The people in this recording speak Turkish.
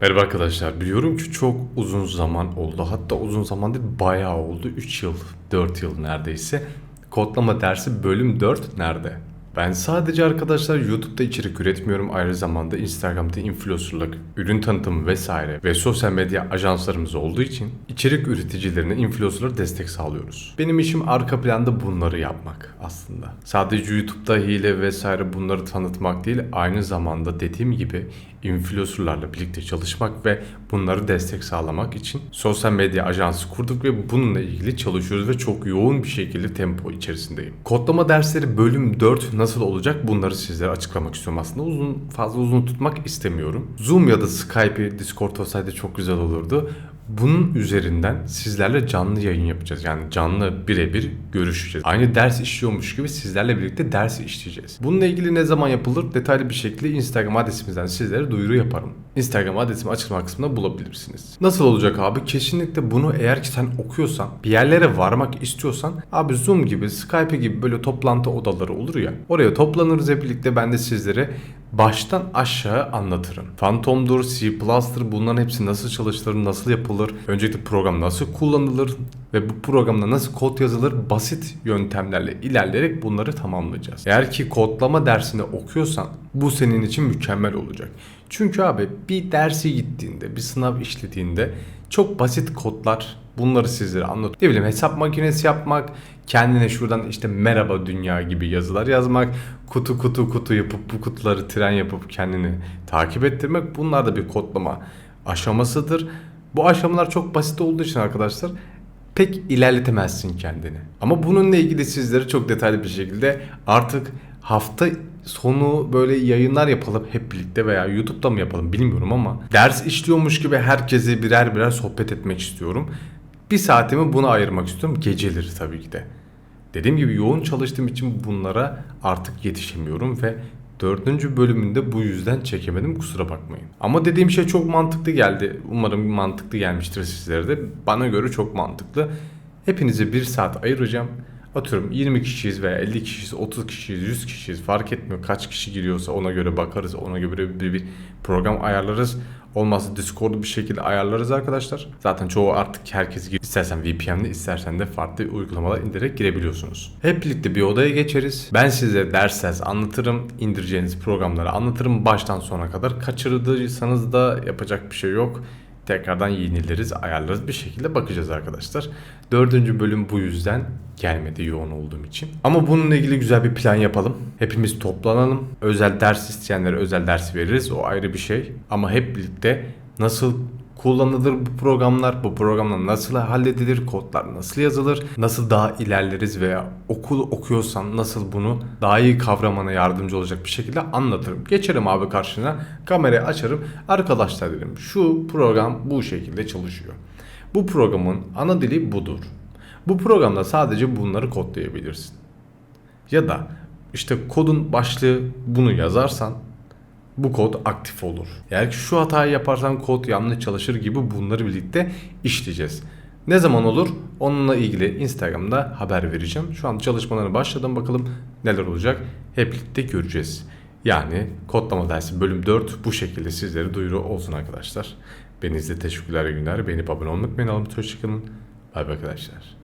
Merhaba arkadaşlar. Biliyorum ki çok uzun zaman oldu. Hatta uzun zaman değil bayağı oldu. 3 yıl, 4 yıl neredeyse. Kodlama dersi bölüm 4 nerede? Ben sadece arkadaşlar YouTube'da içerik üretmiyorum. Aynı zamanda Instagram'da influencerlık, ürün tanıtımı vesaire ve sosyal medya ajanslarımız olduğu için içerik üreticilerine, influencerlara destek sağlıyoruz. Benim işim arka planda bunları yapmak aslında. Sadece YouTube'da hile vesaire bunları tanıtmak değil, aynı zamanda dediğim gibi influencerlarla birlikte çalışmak ve bunları destek sağlamak için sosyal medya ajansı kurduk ve bununla ilgili çalışıyoruz ve çok yoğun bir şekilde tempo içerisindeyim. Kodlama dersleri bölüm 4 nasıl olacak bunları sizlere açıklamak istiyorum aslında. Uzun fazla uzun tutmak istemiyorum. Zoom ya da Skype, Discord olsaydı çok güzel olurdu. Bunun üzerinden sizlerle canlı yayın yapacağız. Yani canlı birebir görüşeceğiz. Aynı ders işliyormuş gibi sizlerle birlikte dersi işleyeceğiz. Bununla ilgili ne zaman yapılır detaylı bir şekilde Instagram adresimizden sizlere duyuru yaparım. Instagram adresimi açıklama kısmında bulabilirsiniz. Nasıl olacak abi? Kesinlikle bunu eğer ki sen okuyorsan, bir yerlere varmak istiyorsan abi Zoom gibi, Skype gibi böyle toplantı odaları olur ya. Oraya toplanırız hep birlikte ben de sizlere baştan aşağı anlatırım. Phantom'dur, C++'dır bunların hepsi nasıl çalıştırır, nasıl yapılır, öncelikle program nasıl kullanılır ve bu programda nasıl kod yazılır basit yöntemlerle ilerleyerek bunları tamamlayacağız. Eğer ki kodlama dersini okuyorsan bu senin için mükemmel olacak. Çünkü abi bir dersi gittiğinde, bir sınav işlediğinde çok basit kodlar bunları sizlere anlat. Ne bileyim hesap makinesi yapmak, kendine şuradan işte merhaba dünya gibi yazılar yazmak, kutu kutu kutu yapıp bu kutuları tren yapıp kendini takip ettirmek bunlar da bir kodlama aşamasıdır. Bu aşamalar çok basit olduğu için arkadaşlar pek ilerletemezsin kendini. Ama bununla ilgili sizlere çok detaylı bir şekilde artık hafta sonu böyle yayınlar yapalım hep birlikte veya YouTube'da mı yapalım bilmiyorum ama ders işliyormuş gibi herkese birer birer sohbet etmek istiyorum. Bir saatimi buna ayırmak istiyorum. Geceleri tabii ki de. Dediğim gibi yoğun çalıştığım için bunlara artık yetişemiyorum ve dördüncü bölümünde bu yüzden çekemedim kusura bakmayın. Ama dediğim şey çok mantıklı geldi. Umarım mantıklı gelmiştir sizlere de. Bana göre çok mantıklı. Hepinize bir saat ayıracağım. Atıyorum 20 kişiyiz veya 50 kişiyiz, 30 kişiyiz, 100 kişiyiz fark etmiyor. Kaç kişi giriyorsa ona göre bakarız. Ona göre bir, bir program ayarlarız. Olmazsa Discord'u bir şekilde ayarlarız arkadaşlar. Zaten çoğu artık herkes gir. İstersen VPN'le istersen de farklı uygulamalar indirerek girebiliyorsunuz. Hep birlikte bir odaya geçeriz. Ben size ders ders anlatırım. indireceğiniz programları anlatırım baştan sona kadar. Kaçırdıysanız da yapacak bir şey yok tekrardan yenileriz, ayarlarız bir şekilde bakacağız arkadaşlar. Dördüncü bölüm bu yüzden gelmedi yoğun olduğum için. Ama bununla ilgili güzel bir plan yapalım. Hepimiz toplanalım. Özel ders isteyenlere özel ders veririz. O ayrı bir şey. Ama hep birlikte nasıl kullanılır bu programlar, bu programlar nasıl halledilir, kodlar nasıl yazılır, nasıl daha ilerleriz veya okul okuyorsan nasıl bunu daha iyi kavramana yardımcı olacak bir şekilde anlatırım. Geçerim abi karşına, kamerayı açarım. Arkadaşlar dedim şu program bu şekilde çalışıyor. Bu programın ana dili budur. Bu programda sadece bunları kodlayabilirsin. Ya da işte kodun başlığı bunu yazarsan bu kod aktif olur. Eğer ki şu hatayı yaparsan kod yanlış çalışır gibi bunları birlikte işleyeceğiz. Ne zaman olur? Onunla ilgili Instagram'da haber vereceğim. Şu an çalışmalarına başladım. Bakalım neler olacak. Hep birlikte göreceğiz. Yani kodlama dersi bölüm 4 bu şekilde sizlere duyuru olsun arkadaşlar. Beni izle teşekkürler günler. Beğenip abone olmayı unutmayın. Hoşçakalın. Bay bay arkadaşlar.